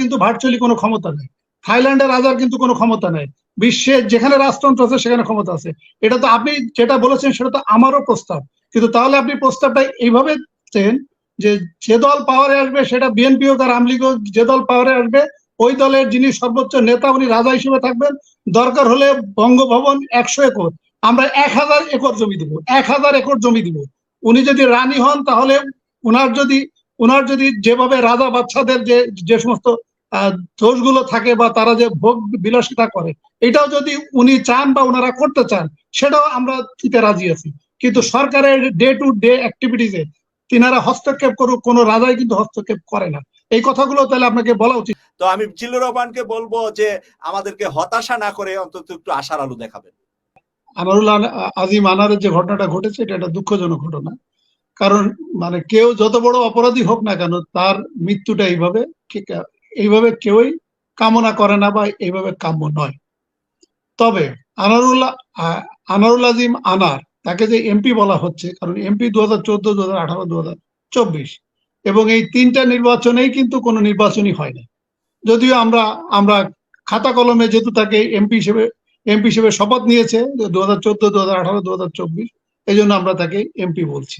কিন্তু ভার্চুয়ালি কোনো ক্ষমতা নেই। থাইল্যান্ডের রাজার কিন্তু কোনো ক্ষমতা নেই। বিশ্বের যেখানে রাজতন্ত্র আছে, সেখানে ক্ষমতা আছে। এটা তো আপনি যেটা বলেছেন, সেটা তো আমারও প্রস্তাব। কিন্তু তাহলে আপনি প্রস্তাবটা এইভাবে দিচ্ছেন যে যে দল পাওয়ারে আসবে, সেটা বিএনপি হোক আর আমলিগ হোক, যে দল পাওয়ারে আসবে, ওই দলের যিনি সর্বোচ্চ নেতা, উনি রাজা হিসেবে থাকবেন। দরকার হলে বঙ্গভবন একশো একর। আমরা এক হাজার একর জমি দিব, এক হাজার একর জমি দিব। উনি যদি রানী হন, তাহলে উনার যদি উনার যদি যেভাবে রাজা বাচ্চাদের যে যে সমস্ত দোষগুলো থাকে বা তারা যে ভোগ বিলাসিতা করে এটাও যদি উনি চান বা ওনারা করতে চান সেটাও আমরা দিতে রাজি আছি। কিন্তু সরকারের ডে টু ডে অ্যাক্টিভিটিসে তিনারা হস্তক্ষেপ করুক কোনো রাজাই কিন্তু হস্তক্ষেপ করে না। এই কথাগুলো তাহলে আপনাকে বলা উচিত। তো আমি জিল্লুর রহমানকে বলব যে আমাদেরকে হতাশা না করে অন্তত একটু আশার আলো দেখাবেন। আনারুল আন- আজিম আনারের যে ঘটনাটা ঘটেছে এটা একটা দুঃখজনক ঘটনা। কারণ মানে কেউ যত বড় অপরাধী হোক না কেন তার মৃত্যুটা এইভাবে কে- এইভাবে কেউই কামনা করে না বা এইভাবে কাম্য নয়। তবে আনারুল্লাহ আনারুল আজিম আনার, তাকে যে এমপি বলা হচ্ছে, কারণ এমপি দু হাজার চোদ্দ দু হাজার আঠারো দু হাজার চব্বিশ, এবং এই তিনটা নির্বাচনেই কিন্তু কোনো নির্বাচনই হয় না। যদিও আমরা আমরা খাতা কলমে যেহেতু তাকে এমপি হিসেবে এমপি হিসেবে শপথ নিয়েছে দু হাজার চোদ্দ দু হাজার আঠারো দু হাজার চব্বিশ, এই জন্য আমরা তাকে এমপি বলছি।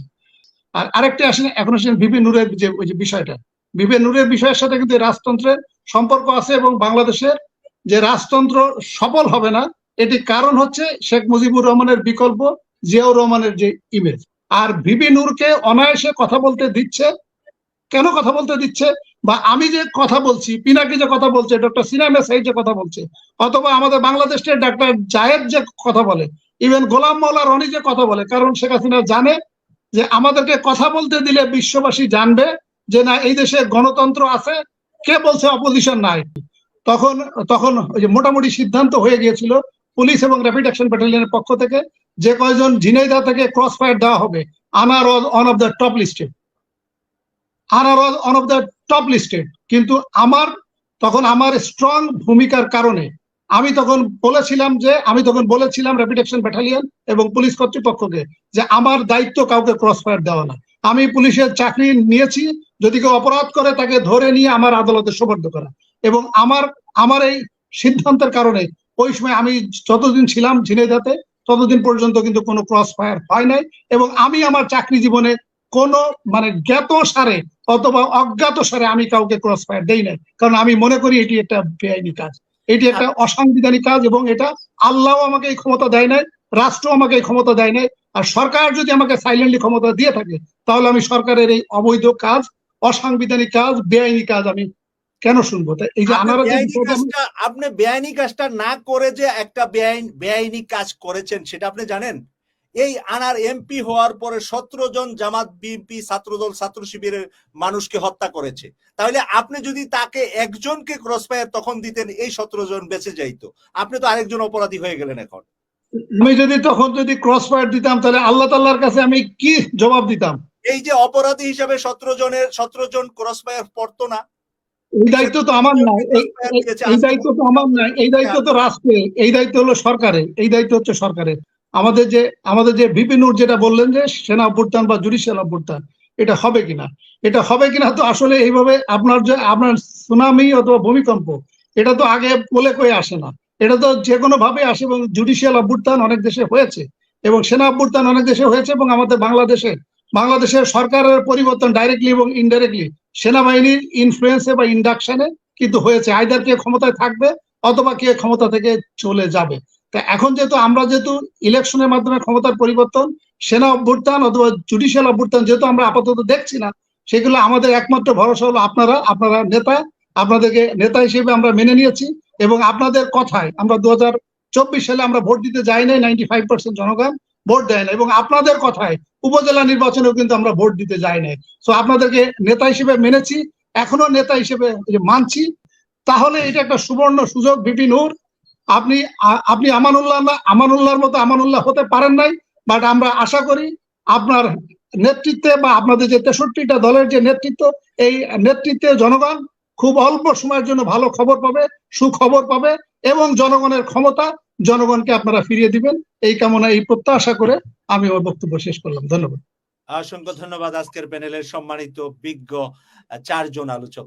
আর আরেকটা আসেন, এখন আসেন বিপি নূরের যে, ওই যে বিষয়টা বিপি নূরের বিষয়ের সাথে কিন্তু রাজতন্ত্রের সম্পর্ক আছে এবং বাংলাদেশের যে রাজতন্ত্র সফল হবে না এটি কারণ হচ্ছে শেখ মুজিবুর রহমানের বিকল্প জিয়াউর রহমানের যে ইমেজ আর বিপি নূরকে অনায়াসে কথা বলতে দিচ্ছে। কেন কথা বলতে দিচ্ছে? বা আমি যে কথা বলছি, পিনাকি যে কথা বলছে, ডক্টর সিনামে সাইদ যে কথা বলছে, অথবা আমাদের বাংলাদেশের ডাক্তার জায়েদ যে কথা বলে ইভেন গোলাম মৌলা রনি যে কথা বলে, কারণ শেখ হাসিনা জানে যে আমাদেরকে কথা বলতে দিলে বিশ্ববাসী জানবে যে না, এই দেশে গণতন্ত্র আছে, কে বলছে অপোজিশন নাই? তখন তখন ওই যে মোটামুটি সিদ্ধান্ত হয়ে গিয়েছিল পুলিশ এবং র্যাপিড অ্যাকশন ব্যাটালিয়নের পক্ষ থেকে যে কয়জন ঝিনাইদা থেকে ক্রস ফায়ার দেওয়া হবে আনার on of the top listed আনার on of the top listed কিন্তু আমার, তখন আমার স্ট্রং ভূমিকার কারণে আমি তখন বলেছিলাম যে, আমি তখন বলেছিলাম র্যাপিড অ্যাকশন ব্যাটালিয়ন এবং পুলিশ কর্তৃপক্ষকে যে আমার দায়িত্ব কাউকে ক্রস ফায়ার দেওয়া না। আমি পুলিশের চাকরি নিয়েছি যদি কেউ অপরাধ করে তাকে ধরে নিয়ে আমার আদালতে সোপর্দ করা। এবং আমার আমার এই সিদ্ধান্তের কারণে ওই সময় আমি যতদিন ছিলাম ঝিনাইদাতে ততদিন পর্যন্ত কিন্তু কোনো ক্রস ফায়ার হয় নাই। এবং আমি আমার চাকরি জীবনে কোনো মানে জ্ঞাত সারে অথবা অজ্ঞাত সারে আমি কাউকে ক্রস ফায়ার দেই নাই। কারণ আমি মনে করি এটি একটা বেআইনি কাজ। এটি একটা অসাংবিধানিক কাজ এবং এটা আল্লাহ আমাকে এই ক্ষমতা দেয় নাই রাষ্ট্র আমাকে এই ক্ষমতা দেয় নাই। আর সরকার যদি আমাকে সাইলেন্টলি ক্ষমতা দিয়ে থাকে তাহলে আমি সরকারের এই অবৈধ কাজ অসাংবিধানিক কাজ বেআইনি কাজ আমি কেন শুনব? তাই এই যে আপনি বেআইনি কাজটা আপনি বেআইনি কাজটা না করে যে একটা বেআইন বেআইনি কাজ করেছেন সেটা আপনি জানেন? এই আনার এমপি হওয়ার পরে সতেরো জন জামাত বিএনপি ছাত্রদল ছাত্র শিবিরের মানুষকে হত্যা করেছে। তাহলে আপনি যদি তাকে একজনকে ক্রস ফায়ার তখন দিতেন এই সতেরো জন বেঁচে যাইতো। আপনি তো আরেকজন অপরাধী হয়ে গেলেন এখন। আমি যদি তখন যদি ক্রস ফায়ার দিতাম তাহলে আল্লাহ তাল্লাহর কাছে আমি কি জবাব দিতাম? এই যে অপরাধী হিসাবে সতেরো জনের সতেরো জন ক্রস ফায়ার পড়তো না। এই দায়িত্ব তো আমার নয় এই- দায়িত্ব তো আমার নয় এই দায়িত্ব তো রাষ্ট্রের এই দায়িত্ব হলো সরকারের। এই দায়িত্ব হচ্ছে সরকারের। আমাদের যে আমাদের যে বিপিনুর যেটা বললেন যে সেনা অভ্যুত্থান বা জুডিশিয়াল অভ্যুত্থান এটা হবে কিনা? এটা হবে কিনা তো আসলে এইভাবে আপনার যে আপনার সুনামি অথবা ভূমিকম্প এটা তো আগে বলে কয়ে আসে না। এটা তো যে কোনো ভাবে আসে এবং জুডিশিয়াল অভ্যুত্থান অনেক দেশে হয়েছে এবং সেনা অভ্যুত্থান অনেক দেশে হয়েছে এবং আমাদের বাংলাদেশে বাংলাদেশের সরকারের পরিবর্তন ডাইরেক্টলি এবং ইনডাইরেক্টলি সেনাবাহিনীর ইনফ্লুয়েন্সে বা ইন্ডাকশনে কিন্তু হয়েছে। আইদার কে ক্ষমতায় থাকবে অথবা কে ক্ষমতা থেকে চলে যাবে। তা এখন যেহেতু আমরা যেহেতু ইলেকশনের মাধ্যমে ক্ষমতার পরিবর্তন, সেনা অভ্যুত্থান অথবা জুডিশিয়াল অভ্যুত্থান যেহেতু আমরা আপাতত দেখছি না, সেগুলো আমাদের একমাত্র ভরসা হলো আপনারা আপনারা নেতা, আপনাদেরকে নেতা হিসেবে আমরা মেনে নিয়েছি এবং আপনাদের কথায় আমরা দু সালে আমরা ভোট দিতে যাই নাই নাইনটি ফাইভ পার্সেন্ট জনগণ। ভোট দেয় না। এবং আপনাদের কথায় উপজেলা নির্বাচনেও কিন্তু আমরা ভোট দিতে যাই নাই। তো আপনাদেরকে নেতা হিসেবে মেনেছি, এখনও নেতা হিসেবে মানছি। তাহলে এটা একটা সুবর্ণ সুযোগ বিপিনুর আপনি আপনি আমানুল্লাহ না, আমানুল্লাহর মতো আমানুল্লাহ হতে পারেন নাই বাট আমরা আশা করি আপনার নেতৃত্বে বা আপনাদের যে তেষট্টিটা দলের যে নেতৃত্ব, এই নেতৃত্বে জনগণ খুব অল্প সময়ের জন্য ভালো খবর পাবে, সুখবর পাবে, এবং জনগণের ক্ষমতা জনগণকে আপনারা ফিরিয়ে দিবেন। এই কামনা এই প্রত্যাশা করে আমি আমার বক্তব্য শেষ করলাম। ধন্যবাদ। অসংখ্য ধন্যবাদ আজকের প্যানেলের সম্মানিত বিজ্ঞ চারজন আলোচক।